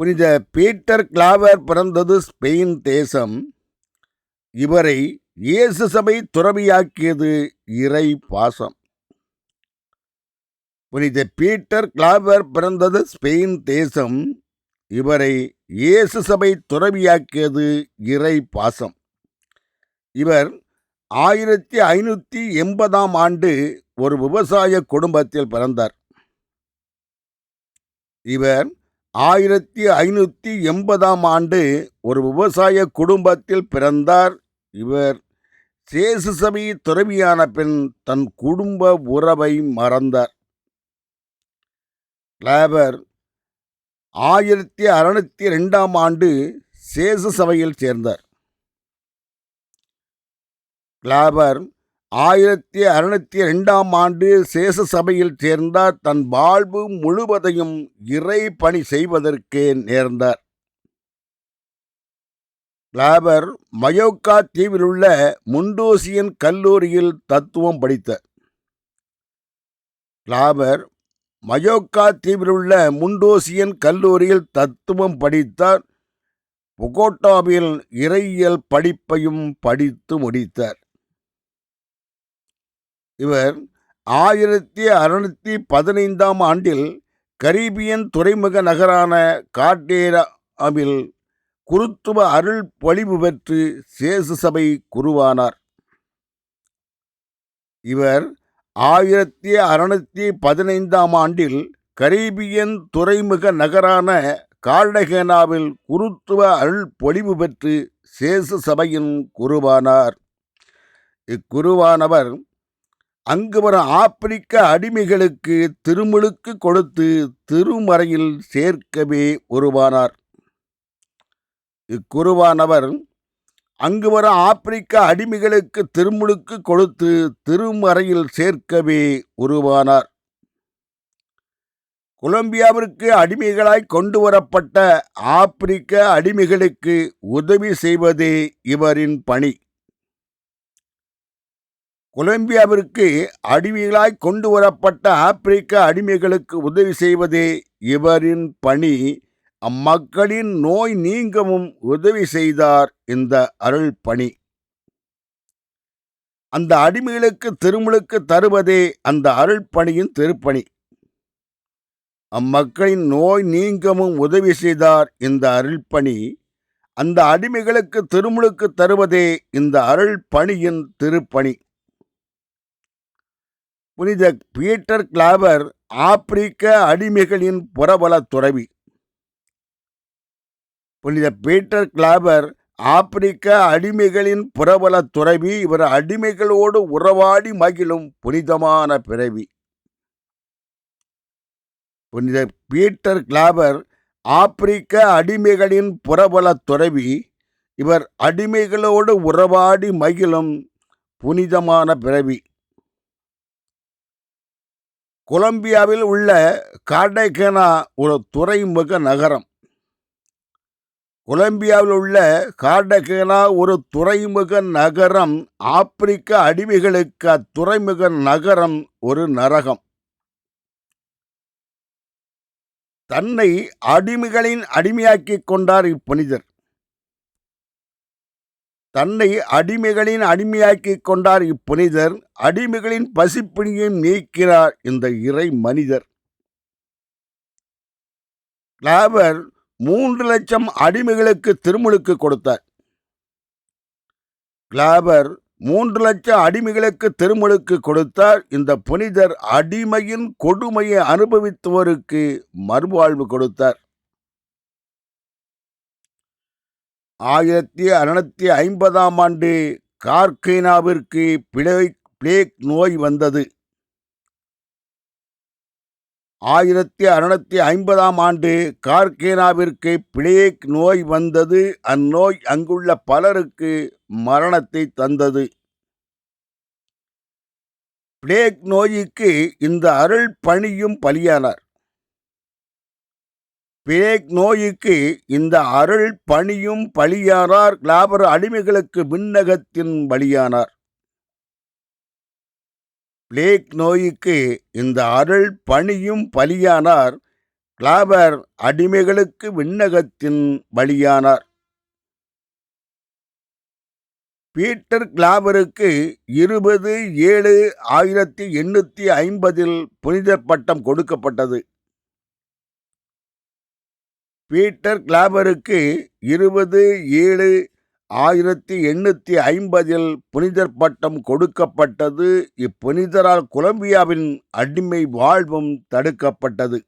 புனித பீட்டர் கிளாவர் பிறந்தது ஸ்பெயின் தேசம். இவரை இயேசு சபை துறவியாக்கியது இறை பாசம். புனித பீட்டர் கிளாவர் பிறந்தது ஸ்பெயின் தேசம். இவரை இயேசு சபை துறவியாக்கியது இறை பாசம். இவர் ஆயிரத்தி ஐநூற்றி எண்பதாம் ஆண்டு ஒரு விவசாய குடும்பத்தில் பிறந்தார். இவர் ஆயிரத்தி ஐநூற்றி எண்பதாம் ஆண்டு ஒரு விவசாய குடும்பத்தில் பிறந்தார். இவர் சேசு சபை துறவியான பின் தன் குடும்ப உறவை மறந்தார். கிளாபர் ஆயிரத்தி அறுநூத்தி ரெண்டாம் ஆண்டு சேசு சபையில் சேர்ந்தார். கிளாபர் ஆயிரத்தி அறுநூத்தி ரெண்டாம் ஆண்டு சேச சபையில் சேர்ந்தார். தன் வாழ்வு முழுவதையும் இறை பணி செய்வதற்கே நேர்ந்தார். கிளாபர் மயோக்கா தீவிலுள்ள முண்டோசியன் கல்லூரியில் தத்துவம் படித்தார். கிளாபர் மயோக்கா தீவிலுள்ள முண்டோசியன் கல்லூரியில் தத்துவம் படித்தார். புகோட்டாவில் இறையியல் படிப்பையும் படித்து முடித்தார். இவர் ஆயிரத்தி அறுநூற்றி பதினைந்தாம் ஆண்டில் கரீபியன் துறைமுக நகரான காட்டேராவில் குருத்துவ அருள் பொழிவு பெற்று சேசு சபை குருவானார் இவர் ஆயிரத்தி அறுநூற்றி பதினைந்தாம் ஆண்டில் கரீபியன் துறைமுக நகரான கார்டகேனாவில் குருத்துவ அருள் பொழிவு பெற்று சேசு சபையின் குருவானார். இக்குருவானவர் அங்கு வர ஆப்பிரிக்க அடிமைகளுக்கு திருமுழுக்கு கொடுத்து திருமறையில் சேர்க்கவே உருவானார். இக்குருவானவர் அங்கு வர ஆப்பிரிக்க அடிமைகளுக்கு திருமுழுக்கு கொடுத்து திருமறையில் சேர்க்கவே உருவானார். கொலம்பியாவிற்கு அடிமைகளாய் கொண்டு வரப்பட்ட ஆப்பிரிக்க அடிமைகளுக்கு உதவி செய்வதே இவரின் பணி. கொலம்பியாவிற்கு அடிமைகளாய் கொண்டு வரப்பட்ட ஆப்பிரிக்க அடிமைகளுக்கு உதவி செய்வதே இவரின் பணி. அம்மக்களின் நோய் நீங்கவும் உதவி செய்தார் இந்த அருள் பணி அந்த அடிமைகளுக்கு திருமுழுக்கு தருவதே அந்த அருள் பணியின் திருப்பணி. அம்மக்களின் நோய் நீங்கவும் உதவி செய்தார் இந்த அருள் பணி அந்த அடிமைகளுக்கு திருமுழுக்கு தருவதே இந்த அருள் பணியின் திருப்பணி. புனித பீட்டர் கிளாவர் ஆப்பிரிக்க அடிமைகளின் புறவல துறவி. புனித பீட்டர் கிளாவர் ஆப்பிரிக்க அடிமைகளின் புறவல துறவி இவர் அடிமைகளோடு உறவாடி மகிழும் புனிதமான பிறவி. புனித பீட்டர் கிளாவர் ஆப்பிரிக்க அடிமைகளின் புறவல துறவி இவர் அடிமைகளோடு உறவாடி மகிழும் புனிதமான பிறவி. கொலம்பியாவில் உள்ள காடைகனா ஒரு துறைமுக நகரம். கொலம்பியாவில் உள்ள கார்டகேனா ஒரு துறைமுக நகரம். ஆப்பிரிக்க அடிமைகளுக்கு அத்துறைமுக நகரம் ஒரு நரகம். தன்னை அடிமைகளின் அடிமையாக்கிக் கொண்டார் இப்புனிதர் தன்னை அடிமைகளின் அடிமையாக்கி கொண்டார் இப்புனிதர். அடிமைகளின் பசிப்பிணியும் நீக்கிறார் இந்த இறை மனிதர். கிளாவர் மூன்று லட்சம் அடிமைகளுக்கு திருமுழுக்கு கொடுத்தார். கிளாவர் மூன்று லட்சம் அடிமைகளுக்கு திருமுழுக்கு கொடுத்தார். இந்த புனிதர் அடிமையின் கொடுமையை அனுபவித்தவருக்கு மறுவாழ்வு கொடுத்தார். ஆயிரத்தி அறுநூத்தி ஐம்பதாம் ஆண்டு கார்கைனாவிற்கு பிளே பிளேக் நோய் வந்தது. ஆயிரத்தி அறுநூத்தி ஐம்பதாம் ஆண்டு கார்கேனாவிற்கு பிளேக் நோய் வந்தது. அந்நோய் அங்குள்ள பலருக்கு மரணத்தை தந்தது. பிளேக் நோய்க்கு இந்த அருள் பணியும் பலியானார். பிளேக் நோய்க்கு இந்த அருள் பணியும் பலியானார் கிளாபர் அடிமைகளுக்கு விண்ணகத்தின் பலியானார். பிளேக் நோய்க்கு இந்த அருள் பணியும் பலியானார் கிளாபர் அடிமைகளுக்கு விண்ணகத்தின் பலியானார். பீட்டர் கிளாபருக்கு இருபது ஏழு ஆயிரத்தி எண்ணூற்றி ஐம்பதில் புனித பட்டம் கொடுக்கப்பட்டது. பீட்டர் கிளாபருக்கு இருபது ஏழு ஆயிரத்தி எண்ணூற்றி ஐம்பதில் புனிதர் பட்டம் கொடுக்கப்பட்டது. இப்புனிதரால் கொலம்பியாவின் அடிமை வாழ்வும் தடுக்கப்பட்டது.